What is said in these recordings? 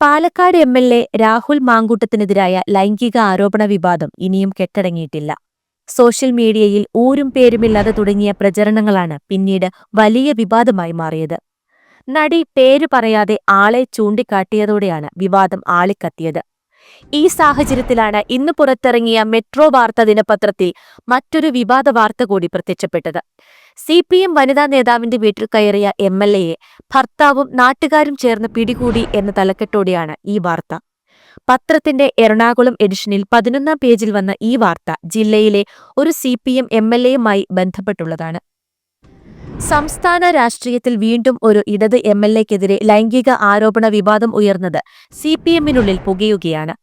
Palakkad M L A Rahul മാങ്കൂട്ടത്തിനെതിരായ ലൈംഗിക ആരോപണ വിവാദം ഇനിയും കെട്ടടങ്ങിയിട്ടില്ല. സോഷ്യൽ മീഡിയയിൽ ഊരും പേരുമില്ലാതെ തുടങ്ങിയ പ്രചരണങ്ങളാണ് പിന്നീട് വലിയ വിവാദമായി മാറിയത്. നടി പേര് പറയാതെ ആളെ ചൂണ്ടിക്കാട്ടിയതോടെയാണ് വിവാദം ആളിക്കത്തിയത്. ഈ സാഹചര്യത്തിലാണ് ഇന്ന് പുറത്തിറങ്ങിയ മെട്രോ വാർത്ത ദിനപത്രത്തിൽ മറ്റൊരു വിവാദ വാർത്ത കൂടി പ്രത്യക്ഷപ്പെട്ടത്. സി പി എം വനിതാ നേതാവിന്റെ വീട്ടിൽ കയറിയ എം എൽ എയെ ഭർത്താവും നാട്ടുകാരും ചേർന്ന് പിടികൂടി എന്ന തലക്കെട്ടോടെയാണ് ഈ വാർത്ത. പത്രത്തിന്റെ എറണാകുളം എഡിഷനിൽ പതിനൊന്നാം പേജിൽ വന്ന ഈ വാർത്ത ജില്ലയിലെ ഒരു C P M M L എയുമായി ബന്ധപ്പെട്ടുള്ളതാണ്. സംസ്ഥാന രാഷ്ട്രീയത്തിൽ വീണ്ടും ഒരു ഇടത് എം എൽ എക്കെതിരെ ലൈംഗിക ആരോപണ വിവാദം ഉയർന്നത് സി പി എമ്മിനുള്ളിൽ പുകയുകയാണ്.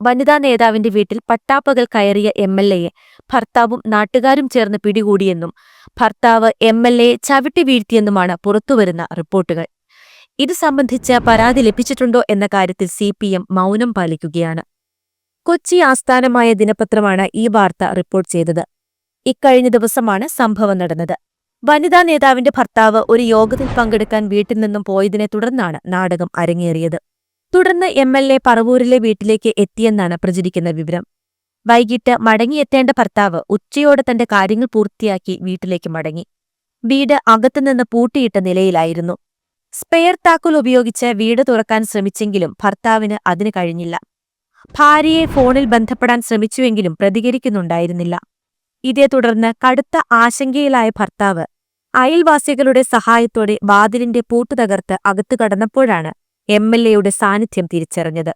വനിതാ നേതാവിന്റെ വീട്ടിൽ പട്ടാപ്പകൽ കയറിയ എം എൽ എയെ ഭർത്താവും നാട്ടുകാരും ചേർന്ന് പിടികൂടിയെന്നും ഭർത്താവ് എം എൽ എ ചവിട്ടി വീഴ്ത്തിയെന്നുമാണ് പുറത്തുവരുന്ന റിപ്പോർട്ടുകൾ. ഇത് സംബന്ധിച്ച് പരാതി ലഭിച്ചിട്ടുണ്ടോ എന്ന കാര്യത്തിൽ സി പി എം മൗനം പാലിക്കുകയാണ്. കൊച്ചി ആസ്ഥാനമായ ദിനപത്രമാണ് ഈ വാർത്ത റിപ്പോർട്ട് ചെയ്തത്. ഇക്കഴിഞ്ഞ ദിവസമാണ് സംഭവം നടന്നത്. വനിതാ നേതാവിന്റെ ഭർത്താവ് ഒരു യോഗത്തിൽ പങ്കെടുക്കാൻ വീട്ടിൽ നിന്നും പോയതിനെ തുടർന്നാണ് നാടകം അരങ്ങേറിയത്. തുടർന്ന് എം എൽ എ പറവൂരിലെ വീട്ടിലേക്ക് എത്തിയെന്നാണ് പ്രചരിക്കുന്ന വിവരം. വൈകിട്ട് മടങ്ങിയെത്തേണ്ട ഭർത്താവ് ഉച്ചയോടെ തന്റെ കാര്യങ്ങൾ പൂർത്തിയാക്കി വീട്ടിലേക്ക് മടങ്ങി. വീട് അകത്തുനിന്ന് പൂട്ടിയിട്ട നിലയിലായിരുന്നു. സ്പെയർ താക്കോൽ ഉപയോഗിച്ച് വീട് തുറക്കാൻ ശ്രമിച്ചെങ്കിലും ഭർത്താവിന് അതിന് കഴിഞ്ഞില്ല. ഭാര്യയെ ഫോണിൽ ബന്ധപ്പെടാൻ ശ്രമിച്ചുവെങ്കിലും പ്രതികരിക്കുന്നുണ്ടായിരുന്നില്ല. ഇതേ തുടർന്ന് കടുത്ത ആശങ്കയിലായ ഭർത്താവ് അയൽവാസികളുടെ സഹായത്തോടെ വാതിലിന്റെ പൂട്ടു തകർത്ത് അകത്തു കടന്നപ്പോഴാണ് എം എൽ എയുടെ സാന്നിധ്യം തിരിച്ചറിഞ്ഞത്.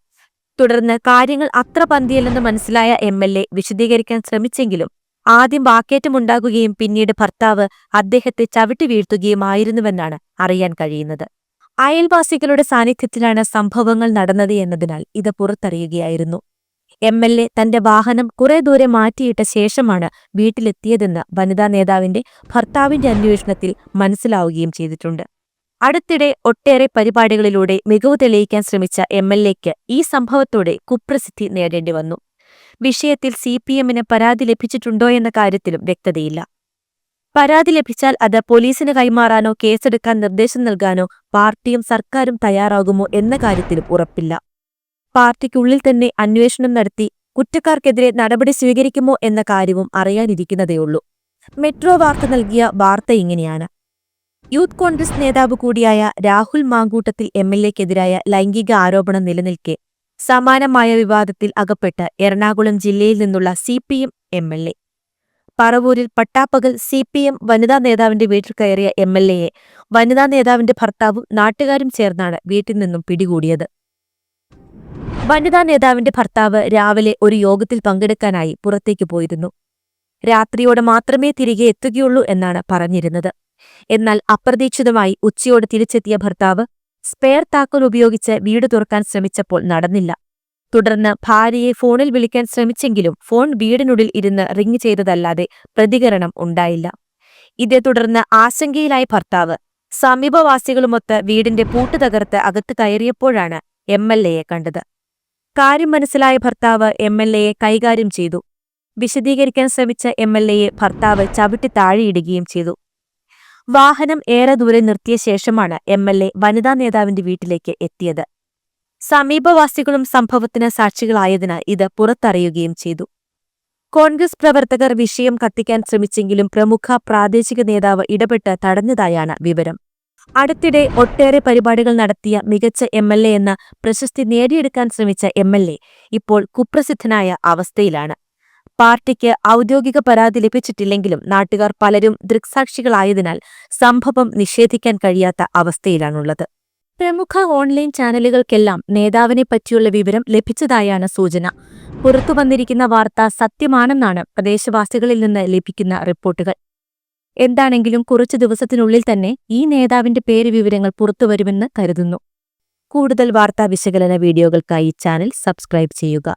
തുടർന്ന് കാര്യങ്ങൾ അത്ര പന്തിയല്ലെന്ന് മനസ്സിലായ എം എൽ എ വിശദീകരിക്കാൻ ശ്രമിച്ചെങ്കിലും ആദ്യം വാക്കേറ്റമുണ്ടാകുകയും പിന്നീട് ഭർത്താവ് അദ്ദേഹത്തെ ചവിട്ടി വീഴ്ത്തുകയുമായിരുന്നുവെന്നാണ് അറിയാൻ കഴിയുന്നത്. അയൽവാസികളുടെ സാന്നിധ്യത്തിലാണ് സംഭവങ്ങൾ നടന്നത് എന്നതിനാൽ ഇത് പുറത്തറിയുകയായിരുന്നു. എം എൽ എ തന്റെ വാഹനം കുറെ ദൂരെ മാറ്റിയിട്ട ശേഷമാണ് വീട്ടിലെത്തിയതെന്ന് വനിതാ നേതാവിന്റെ ഭർത്താവിന്റെ അന്വേഷണത്തിൽ മനസ്സിലാവുകയും ചെയ്തിട്ടുണ്ട്. അടുത്തിടെ ഒട്ടേറെ പരിപാടികളിലൂടെ മികവ് തെളിയിക്കാൻ ശ്രമിച്ച എം എൽ എക്ക് ഈ സംഭവത്തോടെ കുപ്രസിദ്ധി നേടേണ്ടി വന്നു. വിഷയത്തിൽ സി പി എമ്മിന് പരാതി ലഭിച്ചിട്ടുണ്ടോ എന്ന കാര്യത്തിലും വ്യക്തതയില്ല. പരാതി ലഭിച്ചാൽ അത് പോലീസിന് കൈമാറാനോ കേസെടുക്കാൻ നിർദ്ദേശം നൽകാനോ പാർട്ടിയും സർക്കാരും തയ്യാറാകുമോ എന്ന കാര്യത്തിലും ഉറപ്പില്ല. പാർട്ടിക്കുള്ളിൽ തന്നെ അന്വേഷണം നടത്തി കുറ്റക്കാർക്കെതിരെ നടപടി സ്വീകരിക്കുമോ എന്ന കാര്യവും അറിയാനിരിക്കുന്നതേയുള്ളൂ. മെട്രോ വാർത്ത നൽകിയ വാർത്ത ഇങ്ങനെയാണ്. യൂത്ത് കോൺഗ്രസ് നേതാവ് കൂടിയായ രാഹുൽ മാങ്കൂട്ടത്തിൽ എം എൽ എക്കെതിരായ ലൈംഗിക ആരോപണം നിലനിൽക്കെ സമാനമായ വിവാദത്തിൽ അകപ്പെട്ട് എറണാകുളം ജില്ലയിൽ നിന്നുള്ള C P M M L A. പറവൂരിൽ പട്ടാപ്പകൽ സി പി എം വനിതാ നേതാവിന്റെ വീട്ടിൽ കയറിയ എം എൽ എയെ വനിതാ നേതാവിന്റെ ഭർത്താവും നാട്ടുകാരും ചേർന്നാണ് വീട്ടിൽ നിന്നും പിടികൂടിയത്. വനിതാ നേതാവിന്റെ ഭർത്താവ് രാവിലെ ഒരു യോഗത്തിൽ പങ്കെടുക്കാനായി പുറത്തേക്ക് പോയിരുന്നു. രാത്രിയോടെ മാത്രമേ തിരികെ എത്തുകയുള്ളൂ എന്നാണ് പറഞ്ഞിരുന്നത്. എന്നാൽ അപ്രതീക്ഷിതമായി ഉച്ചയോട് തിരിച്ചെത്തിയ ഭർത്താവ് സ്പെയർ താക്കോൽ ഉപയോഗിച്ച് വീട് തുറക്കാൻ ശ്രമിച്ചപ്പോൾ നടന്നില്ല. തുടർന്ന് ഭാര്യയെ ഫോണിൽ വിളിക്കാൻ ശ്രമിച്ചെങ്കിലും ഫോൺ വീടിനുള്ളിൽ ഇരുന്ന് റിങ് ചെയ്തതല്ലാതെ പ്രതികരണം ഉണ്ടായില്ല. ഇതേ തുടർന്ന് ആശങ്കയിലായ ഭർത്താവ് സമീപവാസികളുമൊത്ത് വീടിന്റെ പൂട്ട് തകർത്ത് അകത്ത് കയറിയപ്പോഴാണ് എം എൽ എയെ കണ്ടത്. കാര്യം മനസ്സിലായ ഭർത്താവ് എം എൽ എയെ കൈകാര്യം ചെയ്തു. വിശദീകരിക്കാൻ ശ്രമിച്ച എം എൽ എയെ ഭർത്താവ് ചവിട്ടി താഴെയിടുകയും ചെയ്തു. വാഹനം ഏറെ ദൂരെ നിർത്തിയ ശേഷമാണ് എം എൽ എ വനിതാ നേതാവിന്റെ വീട്ടിലേക്ക് എത്തിയത്. സമീപവാസികളും സംഭവത്തിന് സാക്ഷികളായതിനാൽ ഇത് പുറത്തറിയുകയും ചെയ്തു. കോൺഗ്രസ് പ്രവർത്തകർ വിഷയം കത്തിക്കാൻ ശ്രമിച്ചെങ്കിലും പ്രമുഖ പ്രാദേശിക നേതാവ് ഇടപെട്ട് തടഞ്ഞതായാണ് വിവരം. അടുത്തിടെ ഒട്ടേറെ പരിപാടികൾ നടത്തിയ മികച്ച എം എൽ എ എന്ന പ്രശസ്തി നേടിയെടുക്കാൻ ശ്രമിച്ച എം എൽ എ ഇപ്പോൾ കുപ്രസിദ്ധനായ അവസ്ഥയിലാണ്. പാർട്ടിക്ക് ഔദ്യോഗിക പരാതി ലഭിച്ചിട്ടില്ലെങ്കിലും നാട്ടുകാർ പലരും ദൃക്സാക്ഷികളായതിനാൽ സംഭവം നിഷേധിക്കാൻ കഴിയാത്ത അവസ്ഥയിലാണുള്ളത്. പ്രമുഖ ഓൺലൈൻ ചാനലുകൾക്കെല്ലാം നേതാവിനെ പറ്റിയുള്ള വിവരം ലഭിച്ചതായാണ് സൂചന. പുറത്തുവന്നിരിക്കുന്ന വാർത്ത സത്യമാണെന്നാണ് പ്രദേശവാസികളിൽ നിന്ന് ലഭിക്കുന്ന റിപ്പോർട്ടുകൾ. എന്താണെങ്കിലും കുറച്ചു ദിവസത്തിനുള്ളിൽ തന്നെ ഈ നേതാവിന്റെ പേര് വിവരങ്ങൾ പുറത്തുവരുമെന്ന് കരുതുന്നു. കൂടുതൽ വാർത്താ വിശകലന വീഡിയോകൾക്കായി ചാനൽ സബ്സ്ക്രൈബ് ചെയ്യുക.